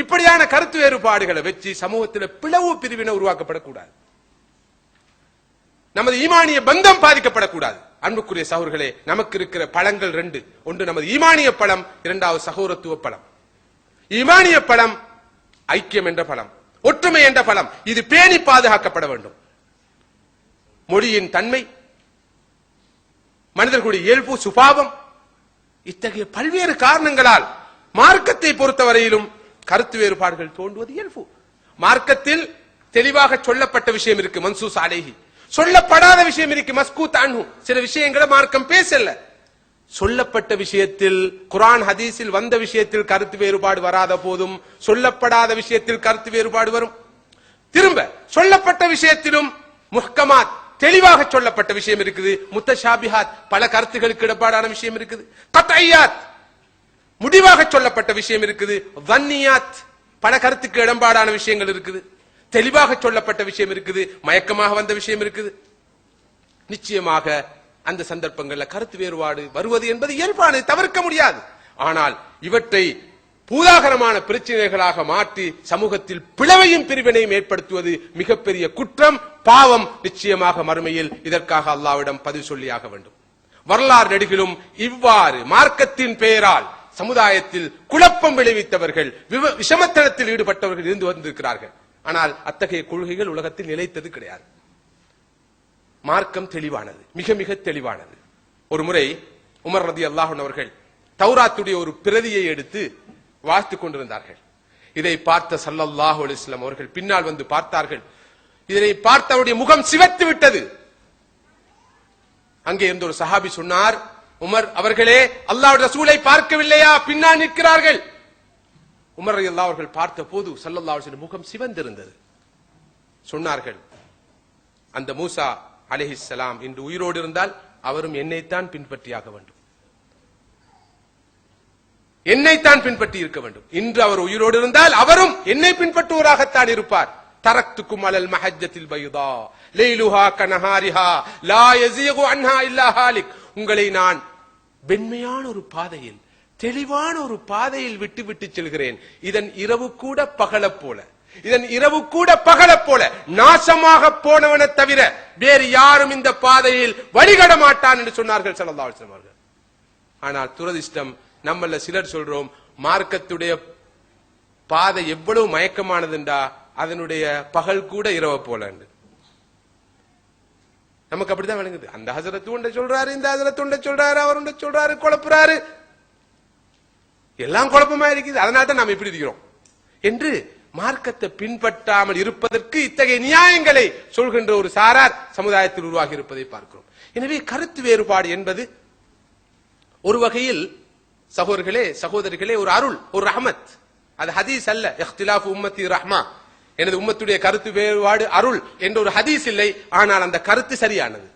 இப்படியான கருத்து வேறுபாடுகளை வச்சு சமூகத்தில் பிளவு பிரிவினை உருவாக்கப்படக்கூடாது. நமது ஈமானிய பந்தம் பாதிக்கப்படக்கூடாது. அன்புக்குரிய சகோர்களே நமக்கு இருக்கிற பழங்கள் ரெண்டு. ஒன்று நமது ஈமானிய பழம் இரண்டாவது சகோரத்துவ பழம். ஈமானிய பழம் ஐக்கியம் என்ற பழம். ஒற்றுமை என்ற பழம் இது பேணி பாதுகாக்கப்பட வேண்டும். மொழியின் தன்மை மனிதர்களுடைய இயல்பு சுபாவம் இத்தகைய பல்வேறு காரணங்களால் மார்க்கத்தை பொறுத்தவரையிலும் கருத்து வேறுபாடுகள் தோன்றுவது இயல்பு. மார்க்கத்தில் தெளிவாக சொல்லப்பட்ட விஷயம் இருக்கு மன்சூஸ் அலேஹி சொல்லப்படாத விஷயம் இருக்கு மஸ்கூத் அன்ஹு. சில விஷயங்களை மார்க்கம் பேசல. சொல்லப்பட்ட விஷயத்தில் குரான் ஹதீஸில் வந்த விஷயத்தில் கருத்து வேறுபாடு வராத போதும் சொல்லப்படாத விஷயத்தில் கருத்து வேறுபாடு வரும். திரும்ப சொல்லப்பட்ட விஷயத்திலும் முஹ்கமாத் தெளிவாக சொல்லப்பட்ட விஷயம் இருக்குது. முத்தஷாபிஹாத் பல கருத்துகளுக்கு இடப்பாடான விஷயம் இருக்குது. கத்தையாத் முடிவாக சொல்லப்பட்ட விஷயம் இருக்குது. வன்னியாத் பல கருத்துக்கு இடம்பாடான விஷயங்கள் இருக்குது. தெளிவாக சொல்லப்பட்ட விஷயம் இருக்குது. மயக்கமாக வந்த விஷயம் இருக்குது. நிச்சயமாக அந்த சந்தர்ப்பங்கள்ல கருத்து வேறுபாடு வருவது என்பது இயல்பானது தவிர்க்க முடியாது. ஆனால் இவற்றை பூதாகரமான பிரச்சனைகளாக மாற்றி சமூகத்தில் பிளவையும் பிரிவினையும் ஏற்படுத்துவது மிகப்பெரிய குற்றம் பாவம் நிச்சயமாக மறுமையில் இதற்காக அல்லாவிடம் பதிவு சொல்லியாக வேண்டும். வரலாறு நெடுகிலும் இவ்வாறு மார்க்கத்தின் பெயரால் சமுதாயத்தில் குழப்பம் விளைவித்தவர்கள் விவ- விஷமத்தனத்தில் ஈடுபட்டவர்கள் இருந்து வந்திருக்கிறார்கள். ஆனால் அத்தகைய கொள்கைகள் உலகத்தில் நிலைத்தது கிடையாது. மார்க்கம் தெளிவானது மிக மிக தெளிவானது. ஒரு முறை உமர் ரதி அல்லாஹன் அவர்கள் தௌராத்துடைய ஒரு பிரதியை எடுத்து வாழ்த்து கொண்டிருந்தார்கள். இதை பார்த்த சல்லல்லாஹு அலிஸ்லாம் அவர்கள் பின்னால் வந்து பார்த்தார்கள். இதனை பார்த்த அவருடைய முகம் சிவத்து விட்டது. அங்கே இருந்த ஒரு சஹாபி சொன்னார் உமர் அவர்களே அல்லாவுடைய ரசூலை பார்க்கவில்லையா? பின்னால் நிற்கிறார்கள். உமர் அல்லா அவர்கள் பார்த்த போது சல்லல்லா முகம் சிவந்திருந்தது. சொன்னார்கள் அந்த மூசா அலிஹிஸ்லாம் இன்று உயிரோடு இருந்தால் அவரும் என்னைத்தான் பின்பற்றியாக வேண்டும். என்னைத்தான் பின்பற்றி இருக்க வேண்டும். இன்று அவர் உயிரோடு இருந்தால் அவரும் என்னை பின்பற்றுவராகத்தான் இருப்பார். தரக்துக்கும் அலல் மஹஜத்தில் பைதா லைலுஹா கனஹாரிஹா லா யஸீகு அன்ஹா இல்லா ஹாலிக். உங்களை நான் வெண்மையான ஒரு பாதையில் தெளிவான ஒரு பாதையில் விட்டு விட்டு செல்கிறேன். இதன் இரவு கூட பகலப் போல. இதன் இரவு கூட பகல போல. நாசமாக போனவன தவிர வேறு யாரும் இந்த பாதையில் வழிகட மாட்டான் என்று சொன்னார்கள் ஸல்லல்லாஹு அவர்கள். ஆனால் துரதிர்ஷ்டம் நம்மள சிலர் சொல்றோம் மார்க்கத்துடைய பாதை எவ்வளவு மயக்கமானதுண்டா அதனுடைய பகல் கூட இரவு போல நமக்கு அப்படிதான் விளங்குது. அந்த ஹசரத்து உண்ட சொல்றாரு இந்த ஹசரத்து உண்ட சொல்றாரு அவர் உண்ட சொல்றாரு குழப்புறாரு. எல்லாம் குழப்பமா இருக்குது. அதனால தான் நாம் இப்படி இருக்கிறோம். என்று மார்க்கத்தை பின்பற்றாமல் இருப்பதற்கு இத்தகைய நியாயங்களை சொல்கின்ற ஒரு சாரார் சமுதாயத்தில் உருவாகி இருப்பதை பார்க்கிறோம். எனவே கருத்து வேறுபாடு என்பது ஒரு வகையில் சகோதரர்களே சகோதரிகளே ஒரு அருள் ஒரு ரஹமத். அது ஹதீஸ் அல்ல. இഖ்திலாஃப் உம்மத்தி ரஹ்மா. எனது உம்மத்துடைய கருத்து வேறுபாடு அருள் என்ற ஒரு ஹதீஸ் இல்லை. ஆனால் அந்த கருத்து சரியானது.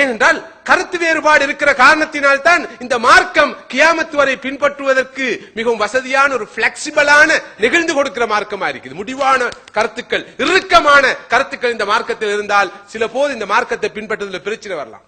ஏனென்றால் கருத்து வேறுபாடு இருக்கிற காரணத்தினால் தான் இந்த மார்க்கம் கியாமத்து வரை பின்பற்றுவதற்கு மிகவும் வசதியான ஒரு பிளெக்சிபிளான நெகிழ்ந்து கொடுக்கிற மார்க்கமா இருக்குது. முடிவான கருத்துக்கள் இறுக்கமான கருத்துக்கள் இந்த மார்க்கத்தில் இருந்தால் சில போது இந்த மார்க்கத்தை பின்பற்றுவதில் பிரச்சனை வரலாம்.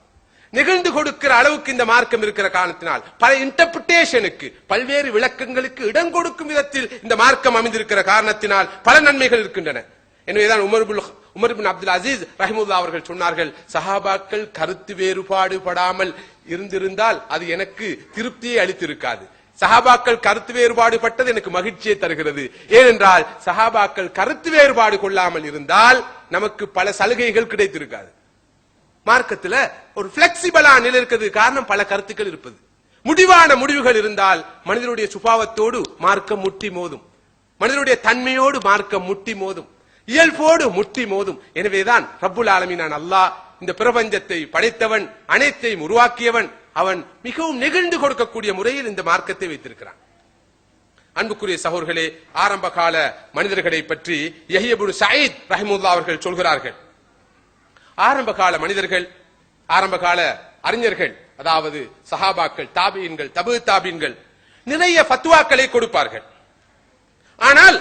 நெகிழ்ந்து கொடுக்கிற அளவுக்கு இந்த மார்க்கம் இருக்கிற காரணத்தினால் பல இன்டர்பிரிட்டேஷனுக்கு பல்வேறு விளக்கங்களுக்கு இடம் கொடுக்கும் விதத்தில் இந்த மார்க்கம் அமைந்திருக்கிற காரணத்தினால் பல நன்மைகள் இருக்கின்றன. எனவேதான் உமர்புல் உமர்பின் அப்துல் அசீஸ் ரஹிமுல்லா அவர்கள் சொன்னார்கள் சஹாபாக்கள் கருத்து வேறுபாடு படாமல் இருந்திருந்தால் அது எனக்கு திருப்தியை அளித்திருக்காது. சஹாபாக்கள் கருத்து வேறுபாடு பட்டது எனக்கு மகிழ்ச்சியை தருகிறது. ஏனென்றால் சஹாபாக்கள் கருத்து வேறுபாடு கொள்ளாமல் இருந்தால் நமக்கு பல சலுகைகள் கிடைத்திருக்காது. மார்க்கத்துல ஒரு பிளெக்சிபிளா நிலை இருக்கிறது காரணம் பல கருத்துக்கள் இருப்பது. முடிவான முடிவுகள் இருந்தால் மனிதனுடைய சுபாவத்தோடு மார்க்கம் முட்டி மோதும். மனிதனுடைய தன்மையோடு மார்க்கம் முட்டி மோதும். இயல்போடு முட்டி மோதும். எனவேதான் ரப்புல் ஆலமீனான் அல்லாஹ் இந்த பிரபஞ்சத்தை படைத்தவன் அனைத்தையும் உருவாக்கியவன் அவன் மிகவும் நெகிழ்ந்து கொடுக்கக்கூடிய முறையில் இந்த மார்க்கத்தை வைத்திருக்கிறான். அன்புக்குரிய சகோர்களே ஆரம்ப கால மனிதர்களை பற்றி யஹியபுல் சயீத் ரஹிமுல்லா அவர்கள் சொல்கிறார்கள். ஆரம்ப கால மனிதர்கள் ஆரம்ப கால அறிஞர்கள் அதாவது சஹாபாக்கள் தாபீன்கள் தபு தாபீன்கள் நிறைய ஃபத்வாக்களை கொடுப்பார்கள் ஆனால்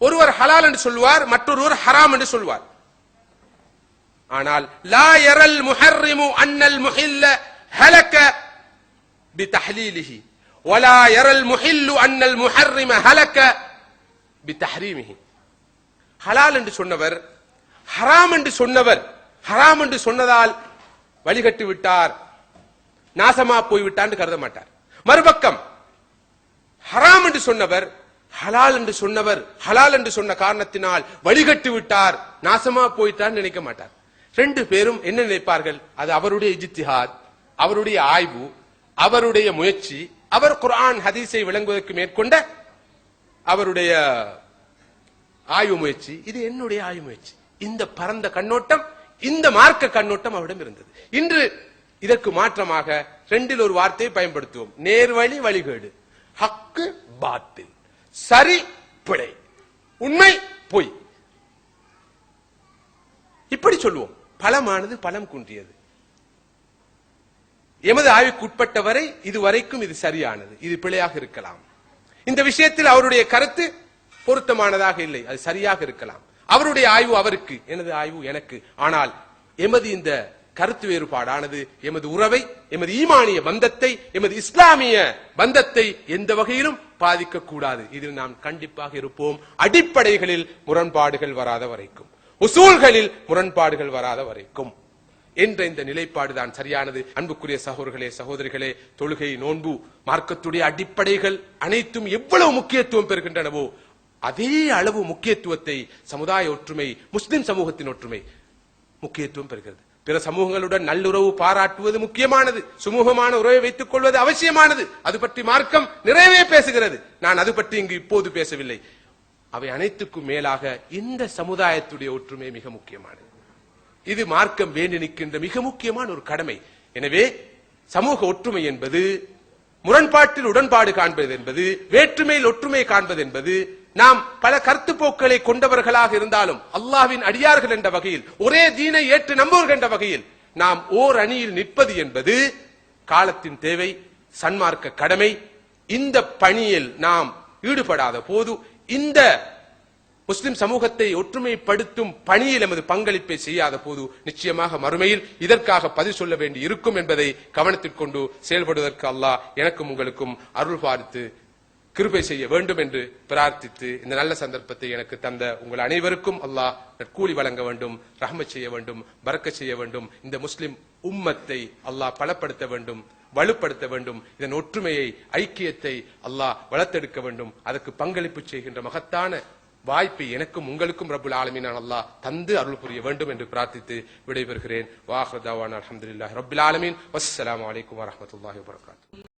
ஒருவர் ஹலால் என்று சொல்வார் மற்றொருவர் ஹராம் என்று சொல்வார் ஆனால் லா யரல் முஹர்ரிமு அன்னல் முஹில்ல ஹலக பிதஹ்லீலிஹி ولا يرى المحل أن المحرم هلك بتحريمه ஹலால் என்று சொன்னவர் ஹராம் என்று சொன்னவர் ஹராம் என்று சொன்னதால் வழிகட்டு விட்டார். நாசமா போய்விட்டான்னு கருத மாட்டார். மறுபக்கம் ஹராம் என்று சொன்னவர் ஹலால் என்று சொன்னவர் ஹலால் என்று சொன்ன காரணத்தினால் வழிகட்டு விட்டார். நாசமா போயிட்டார் நினைக்க மாட்டார். ரெண்டு பேரும் என்ன நினைப்பார்கள்? அது அவருடைய இஜித்திஹாத் அவருடைய ஆய்வு அவருடைய முயற்சி அவர் குரான் ஹதீஸை விளங்குவதற்கு மேற்கொண்ட அவருடைய ஆய்வு முயற்சி. இது என்னுடைய ஆய்வு முயற்சி. இந்த பரந்த கண்ணோட்டம் இந்த மார்க்க கண்ணோட்டம் அவரிடம் இருந்தது. இன்று இதற்கு மாற்றமாக ரெண்டில் ஒரு வார்த்தையை பயன்படுத்துவோம். நேர்வழி வழிகேடு. ஹக்கு பாத்தில். சரி பிழை. உண்மை பொய். இப்படி சொல்லுவோம். பலமானது பலம் குன்றியது. எமது ஆய்வுக்கு உட்பட்டவரை இதுவரைக்கும் இது சரியானது. இது பிழையாக இருக்கலாம். இந்த விஷயத்தில் அவருடைய கருத்து பொருத்தமானதாக இல்லை. அது சரியாக இருக்கலாம். அவருடைய ஆய்வு அவருக்கு. எனது ஆய்வு எனக்கு. ஆனால் எமது இந்த கருத்து வேறுபாடானது எமது உறவை எமது ஈமானிய பந்தத்தை எமது இஸ்லாமிய பந்தத்தை எந்த வகையிலும் பாதிக்க கூடாது இதில் நாம் கண்டிப்பாக இருப்போம். அடிப்படைகளில் முரண்பாடுகள் வராத வரைக்கும். உசூல்களில் முரண்பாடுகள் வராத வரைக்கும். என்ற இந்த நிலைப்பாடு தான் சரியானது. அன்புக்குரிய சகோதரர்களே சகோதரிகளே தொழுகை நோன்பு மார்க்கத்துடைய அடிப்படைகள் அனைத்தும் எவ்வளவு முக்கியத்துவம் பெறுகின்றனவோ அதே அளவு முக்கியத்துவத்தை சமுதாய ஒற்றுமை முஸ்லிம் சமூகத்தின் ஒற்றுமை முக்கியத்துவம் பெறுகிறது. பிற சமூகங்களுடன் நல்லுறவு பாராட்டுவது முக்கியமானது. சுமூகமான உறவை வைத்துக் கொள்வது அவசியமானது. அது பற்றி மார்க்கம் நிறையவே பேசுகிறது. நான் அது பற்றி இங்கு இப்போது பேசவில்லை. அவை அனைத்துக்கும் மேலாக இந்த சமுதாயத்துடைய ஒற்றுமை மிக முக்கியமானது. இது மார்க்கம் வேண்டி நிற்கின்ற மிக முக்கியமான ஒரு கடமை. எனவே சமூக ஒற்றுமை என்பது முரண்பாட்டில் உடன்பாடு காண்பது என்பது வேற்றுமையில் ஒற்றுமை காண்பது என்பது நாம் பல கருத்துப்போக்களை கொண்டவர்களாக இருந்தாலும் அல்லாஹ்வின் அடியார்கள் என்ற வகையில் ஒரே தீனை ஏற்று நம்புவர்கள் என்ற வகையில் நாம் ஓர் அணியில் நிற்பது என்பது காலத்தின் தேவை சன்மார்க்க கடமை. இந்த பணியில் நாம் ஈடுபடாத போது இந்த முஸ்லிம் சமூகத்தை ஒற்றுமைப்படுத்தும் பணியில் எமது பங்களிப்பை செய்யாத போது நிச்சயமாக மறுமையில் இதற்காக பதில் சொல்ல வேண்டி இருக்கும் என்பதை கவனத்தில் கொண்டு செயல்படுவதற்கு அல்லாஹ் எனக்கும் உங்களுக்கும் அருள் பார்த்து கிருபை செய்ய வேண்டும் என்று பிரார்த்தித்து இந்த நல்ல சந்தர்ப்பத்தை எனக்கு தந்த உங்கள் அனைவருக்கும் அல்லாஹ் கூலி வழங்க வேண்டும் ரஹ்மத் செய்ய வேண்டும் பறக்க செய்ய வேண்டும். இந்த முஸ்லிம் உம்மத்தை அல்லாஹ் பலப்படுத்த வேண்டும் வலுப்படுத்த வேண்டும். இதன் ஒற்றுமையை ஐக்கியத்தை அல்லாஹ் வளர்த்தெடுக்க வேண்டும். அதற்கு பங்களிப்பு செய்கின்ற மகத்தான வாய்ப்பை எனக்கும் உங்களுக்கும் ரபுல் ஆலமீன் அல்லாஹ் தந்து அருள் புரிய வேண்டும் என்று பிரார்த்தித்து விடைபெறுகிறேன். வாஹ்ரதாவான் அல்ஹம்துலில்லாஹி ரபுல் ஆலமீன். வஸ்ஸலாமு வலைக்கம் வரஹ்மத்துல்லாஹி வபரகாத்துஹு